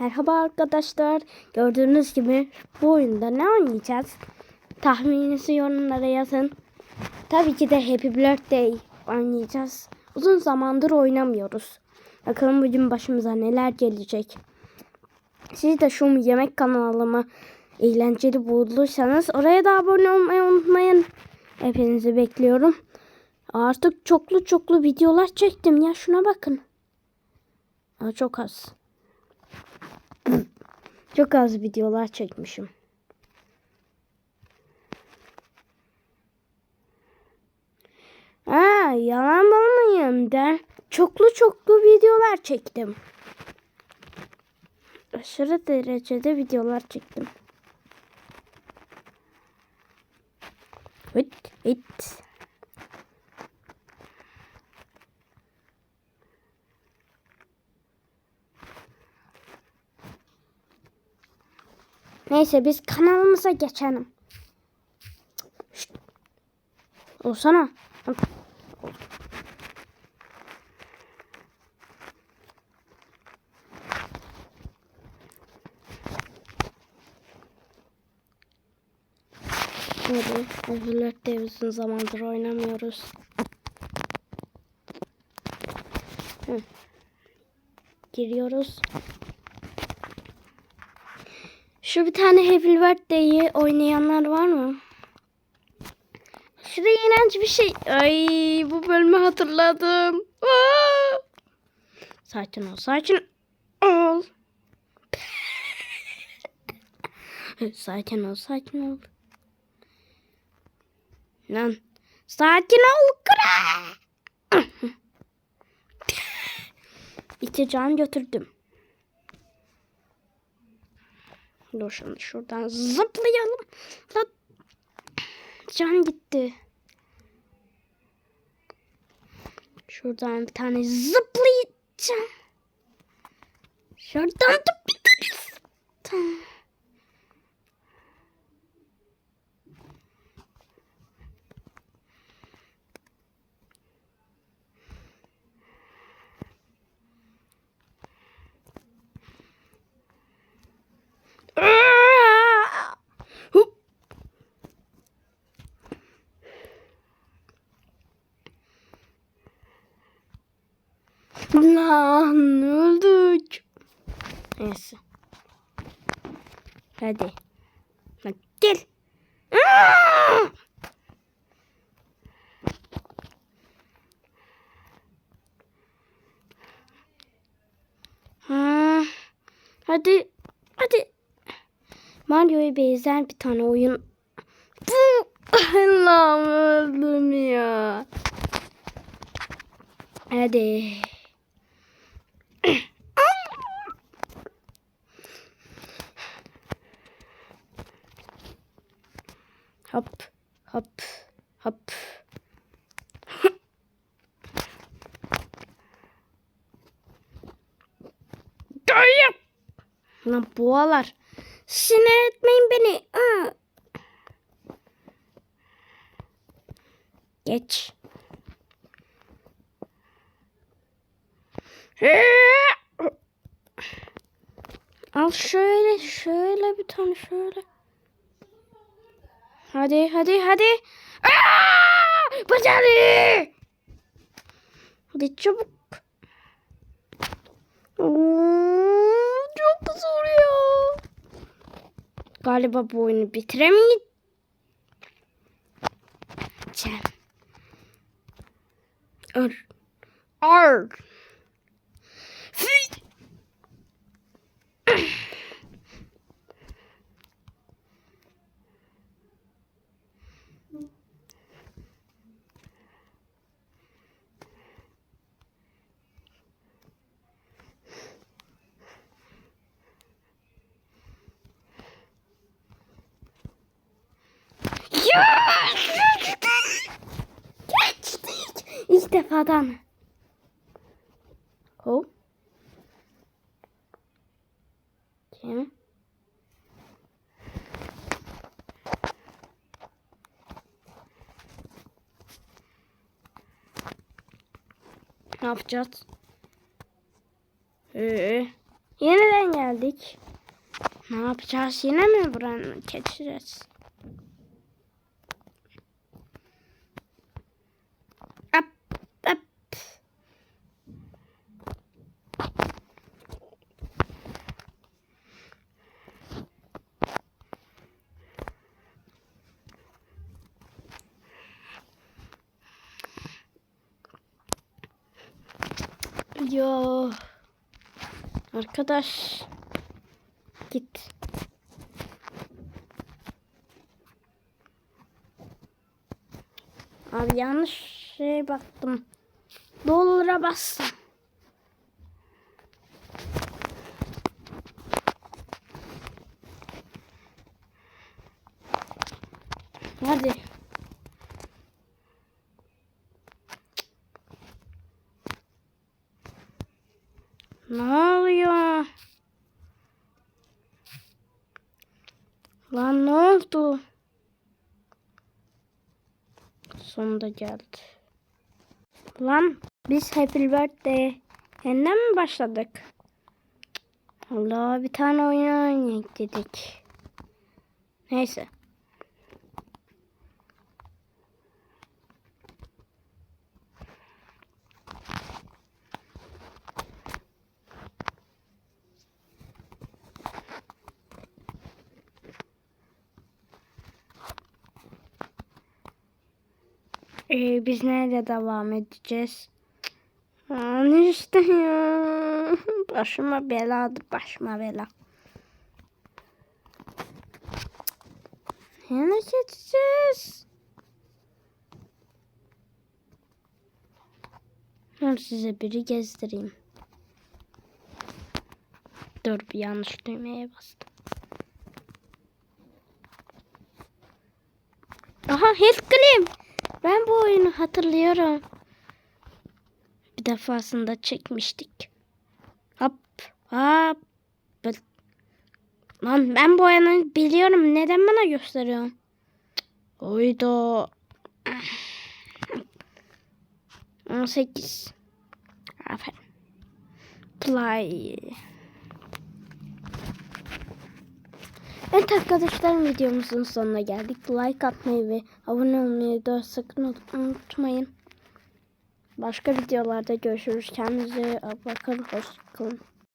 Merhaba arkadaşlar. Gördüğünüz gibi bu oyunda ne oynayacağız? Tahmininizi yorumlara yazın. Tabii ki de Happy Birthday oynayacağız. Uzun zamandır oynamıyoruz. Bakalım bugün başımıza neler gelecek. Siz de şu yemek kanalımı eğlenceli bulduysanız oraya da abone olmayı unutmayın. Hepinizi bekliyorum. Artık çoklu çoklu videolar çektim ya şuna bakın. Aa, çok az. Çok az videolar çekmişim. Aa, yalan olmayayım der. Çoklu çoklu videolar çektim. Aşırı derecede videolar çektim. Hıt hıt. Neyse biz kanalımıza geçelim. Şşt. Olsana. Hadi. Özürlük de uzun zamandır oynamıyoruz. Hı. Giriyoruz. Şu bir tane Happy Birthday'i oynayanlar var mı? Şurada iğrenç bir şey. Ay bu bölümü hatırladım. Aa! Sakin ol, sakin ol. sakin ol, sakin ol. Lan sakin ol kral. İki can götürdüm. Dur şimdi şuradan zıplayalım. Can gitti. Şuradan bir tane zıplayacağım. Şuradan da bir tane zıplayacağım. Aa! Hup. Lan öldük. Neyse. Hadi. Bak gel. Hadi. Hadi. Mario'ya benzer bir tane oyun. Allah'ım öldüm ya. Hadi. Hop, hop, hop. Dayım. Lan boğalar. Sinir etmeyin beni. Geç. Al şöyle şöyle bir tane şöyle. Hadi hadi hadi. Aa! Başarı! Hadi çabuk. Oo, çok zor ya. Galiba bu oyunu bitiremeyeceğim. Ar. Ar. Fi- Ya! Geçtik. İlk defadan. Hop. Kim? Ne yapacağız? Ee, Yeniden geldik. Ne yapacağız? Yine mi buranın geçeceğiz? Yo. Arkadaş. Git. Abi yanlış şeye baktım. Dolara bastım. Hadi. Ne oluyor? Lan ne oldu? Sonunda geldi. Lan biz Happy Birthday yeniden mi başladık? Allah bir tane oyun oynayalım dedik. Neyse. Ee, biz nerede devam edeceğiz? Aman işte ya. Başıma beladı başıma bela. Nereye geçeceğiz? Ben size biri gezdireyim. Dur bir yanlış düğmeye bastım. Aha Heathcliff. Ben bu oyunu hatırlıyorum. Bir defasında çekmiştik. Hop hop. Lan ben bu oyunu biliyorum. Neden bana gösteriyorsun? Oydu. 18. Aferin. Play. Evet arkadaşlar videomuzun sonuna geldik. Like atmayı ve abone olmayı da sakın unutmayın. Başka videolarda görüşürüz. Kendinize bakın. Hoşçakalın.